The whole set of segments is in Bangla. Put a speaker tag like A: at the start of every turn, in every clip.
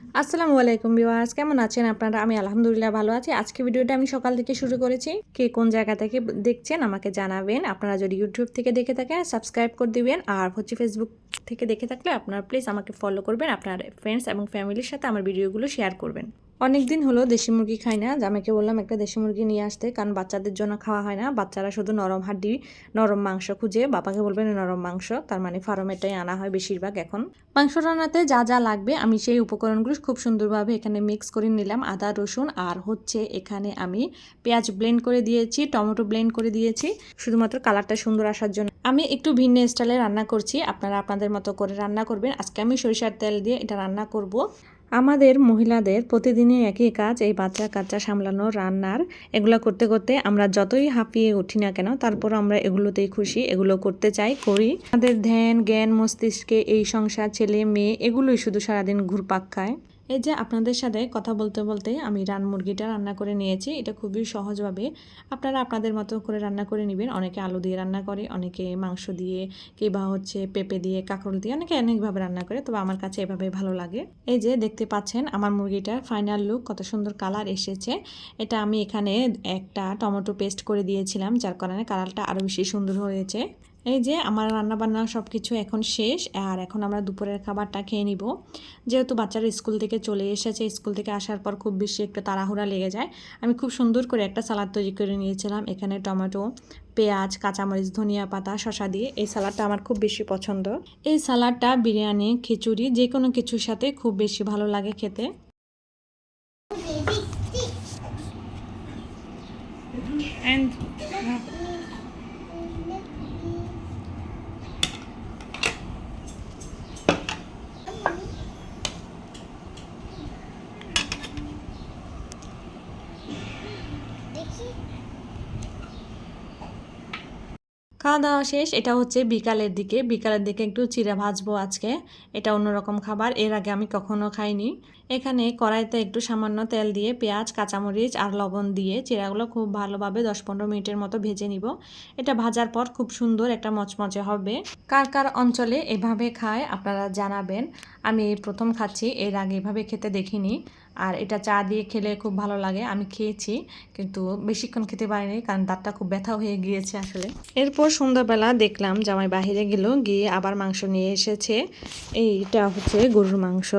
A: আসসালামু আলাইকুম বিওয়ার্স কেমন আছেন আপনারা? আমি আলহামদুলিল্লাহ ভালো আছি। আজকে ভিডিওটা আমি সকাল থেকে শুরু করেছি। কে কোন জায়গা থেকে দেখছেন আমাকে জানাবেন। আপনারা যদি ইউটিউব থেকে দেখে থাকেন সাবস্ক্রাইব করে দিবেন। আর হচ্ছে ফেসবুক থেকে দেখে থাকলে আপনারা প্লিজ আমাকে ফলো করবেন। আপনার ফ্রেন্ডস এবং ফ্যামিলির সাথে আমার ভিডিওগুলো শেয়ার করবেন। অনেক দিন হলো দেশি মুরগি খাই না। জামাইকে বললাম, একটা দেশি মুরগি নিয়ে আসতে। কারণ বাচ্চাদের জন্য খাওয়া হয় না। বাচ্চারা শুধু নরম হাড্ডি, নরম মাংস খুঁজে। বাবাকে বলবেন নরম মাংস। তার মানে ফার্মেরটাই আনা হয় বেশিরভাগ এখন। মাংস রান্নাতে যা যা লাগবে আমি সেই উপকরণগুলো খুব সুন্দরভাবে এখানে মিক্স করে নিলাম। আদা, রসুন আর হচ্ছে এখানে আমি পেঁয়াজ ব্লেন্ড করে দিয়েছি, টমেটো ব্লেন্ড করে দিয়েছি। শুধুমাত্র কালারটা সুন্দর আসার জন্য। আমি একটু ভিন্ন স্টাইলে রান্না করছি। আপনারা আপনাদের মতো করে রান্না করবেন। আজকে আমি সরিষার তেল দিয়ে এটা রান্না করব। আমাদের মহিলাদের প্রতিদিনই একই কাজ, এই বাচ্চা কাচ্চা সামলানো, রান্নার, এগুলো করতে করতে আমরা যতই হাঁপিয়ে উঠি না কেন তারপর আমরা এগুলোতেই খুশি, এগুলো করতে চাই, করি। আমাদের ধ্যান, জ্ঞান, মস্তিষ্কে এই সংসার, ছেলে, মেয়ে, এগুলোই শুধু সারাদিন ঘুরপাক খায়। এই যে আপনাদের সাথে কথা বলতে বলতে আমি রান মুরগিটা রান্না করে নিয়েছি। এটা খুবই সহজভাবে আপনারা আপনাদের মতো করে রান্না করে নেবেন। অনেকে আলু দিয়ে রান্না করে, অনেকে মাংস দিয়ে কিংবা হচ্ছে পেঁপে দিয়ে, কাঁকরোল দিয়ে অনেকে অনেকভাবে রান্না করে। তবে আমার কাছে এভাবে ভালো লাগে। এই যে দেখতে পাচ্ছেন আমার মুরগিটার ফাইনাল লুক কত সুন্দর কালার এসেছে। এটা আমি এখানে একটা টমেটো পেস্ট করে দিয়েছিলাম, যার কারণে কালারটা আরও বেশি সুন্দর হয়েছে। এই যে আমার রান্নাবান্না সব কিছু এখন শেষ আর এখন আমরা দুপুরের খাবারটা খেয়ে নিব। যেহেতু বাচ্চারা স্কুল থেকে চলে এসেছে স্কুল থেকে আসার পর খুব বেশি একটু তাড়াহুড়া লেগে যায়। আমি খুব সুন্দর করে একটা সালাদ তৈরি করে নিয়েছিলাম। এখানে টমেটো পেঁয়াজ কাঁচামরিচ ধনিয়া পাতা শশা দিয়ে। এই সালাডটা আমার খুব বেশি পছন্দ। এই সালাডটা বিরিয়ানি খিচুড়ি যে কোনো কিছুর সাথে খুব বেশি ভালো লাগে খেতে। And খাওয়া দাওয়া শেষ, এটা হচ্ছে বিকালের দিকে। বিকালের দিকে একটু চিড়া ভাজবো আজকে। এটা অন্যরকম খাবার, এর আগে আমি কখনো খাইনি। এখানে কড়াইতে একটু সামান্য তেল দিয়ে পেঁয়াজ, কাঁচামরিচ আর লবণ দিয়ে চিড়াগুলো খুব ভালোভাবে দশ পনেরো মিনিটের মতো ভেজে নিব। এটা ভাজার পর খুব সুন্দর একটা মচমচে হবে। কার কার অঞ্চলে এভাবে খায় আপনারা জানাবেন। আমি প্রথম খাচ্ছি, এর আগে এভাবে খেতে দেখিনি। আর এটা চা দিয়ে খেলে খুব ভালো লাগে, আমি খেয়েছি, কিন্তু বেশিক্ষণ খেতে পারিনি কারণ দাঁতটা খুব ব্যথা হয়ে গিয়েছে আসলে। এরপর সন্ধ্যাবেলা দেখলাম জামাই বাহিরে গেল, গিয়ে আবার মাংস নিয়ে এসেছে, এইটা হচ্ছে গরুর মাংস।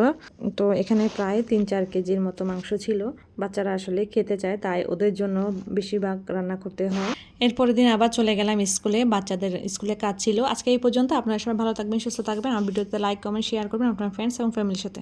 A: তো এখানে প্রায় তিন চার কেজির মতো মাংস ছিল, বাচ্চারা আসলে খেতে চায়, তাই ওদের জন্য বেশিরভাগ রান্না করতে হয়। এরপরের দিন আবার চলে গেলাম স্কুলে, বাচ্চাদের স্কুলে কাজ ছিল। আজকে এই পর্যন্ত, আপনারা সবাই ভালো থাকবেন, সুস্থ থাকবেন, আমার ভিডিওতে লাইক, কমেন্ট, শেয়ার করবেন আপনার ফ্রেন্ডস এবং ফ্যামিলির সাথে।